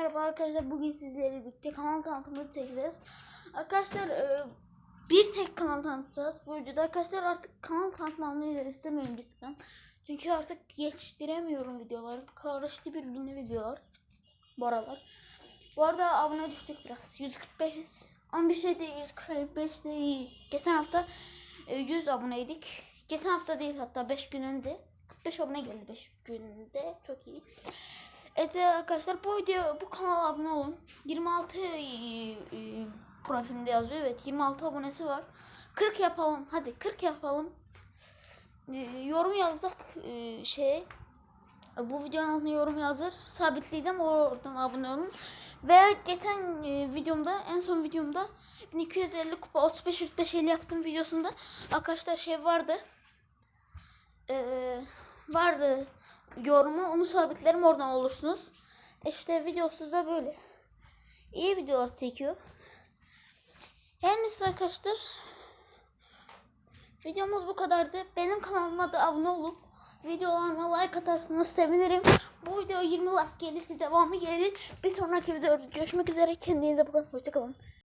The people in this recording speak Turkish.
merhaba arkadaşlar. Bugün sizlerle birlikte kanal tanıtımı çekeceğiz. Arkadaşlar e, bir tek kanal tanıtacağız. Bu videoda arkadaşlar artık kanal tanıtmamı istemiyorum lütfen. Çünkü artık yetiştiremiyorum videoları. Karıştı birbirine videolar. Bu aralar. Bu arada abone düştük biraz. 145 ama bir şey değil 145 değil. Geçen hafta e, 100 aboneydik. Geçen hafta değil hatta 5 gün önce. 45 abone geldi 5 günde. Çok iyi. Evet arkadaşlar bu video bu kanala abone olun. 26 e, e, profilinde yazıyor. Evet 26 abonesi var. 40 yapalım. Hadi 40 yapalım. E, yorum yazacak e, şey bu videonun altına yorum yazır. Sabitleyeceğim oradan abone olun. Veya geçen e, videomda en son videomda 1250 kupa 35 45 50 yaptığım videosunda arkadaşlar şey vardı. Ee, vardı yorumu onu sabitlerim oradan olursunuz. İşte videosu da böyle. İyi videolar çekiyor. Her neyse arkadaşlar. Videomuz bu kadardı. Benim kanalıma da abone olup videolarıma like atarsanız sevinirim. Bu video 20 like gelirse devamı gelir. Bir sonraki videoda görüşmek üzere. Kendinize bakın. Hoşçakalın.